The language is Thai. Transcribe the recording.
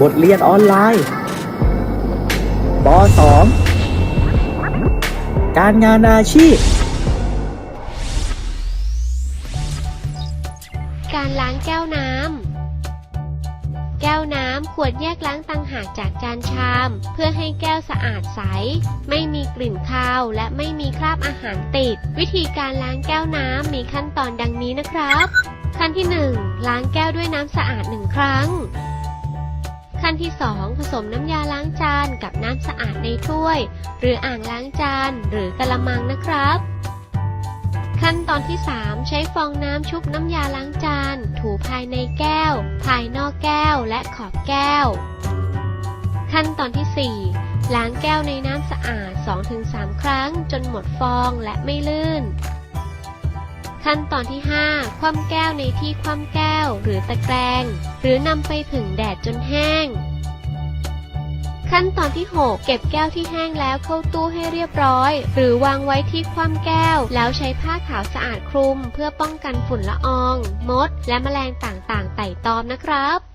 บทเรียนออนไลน์ป .2 การงานอาชีพ การล้างแก้วน้ำ แก้วน้ำควรแยกล้างต่างหากจากจานชาม เพื่อให้แก้วสะอาดใส ไม่มีกลิ่นคาวและไม่มีคราบอาหารติด วิธีการล้างแก้วน้ำมีขั้นตอนดังนี้นะครับ ขั้นที่ 1 ล้างแก้วด้วยน้ำสะอาดหนึ่งครั้ง ขั้นที่ 2 ผสมน้ำยาล้างจานกับน้ำสะอาดในถ้วย หรืออ่างล้างจานหรือกะละมังนะครับ ขั้นตอนที่ 3 ใช้ฟองน้ำชุบน้ำยาล้างจาน ถูภายในแก้ว ภายนอกแก้วและขอบแก้ว ขั้นตอนที่ 4 ล้างแก้วในน้ำสะอาด 2-3 ครั้งจนหมดฟองและไม่ลื่น ขั้นตอนที่ 5 คว่ำแก้วในที่คว่ำแก้วหรือตะแกรง หรือนำไปผึ่งแดดจนแห้ง ขั้นตอนที่ 6 เก็บแก้วที่แห้งแล้วเข้าตู้ให้เรียบร้อย หรือวางไว้ที่คว่ำแก้ว แล้วใช้ผ้าขาวสะอาดคลุม เพื่อป้องกันฝุ่นละออง มด และแมลงต่างๆ ไต่ตอมนะครับ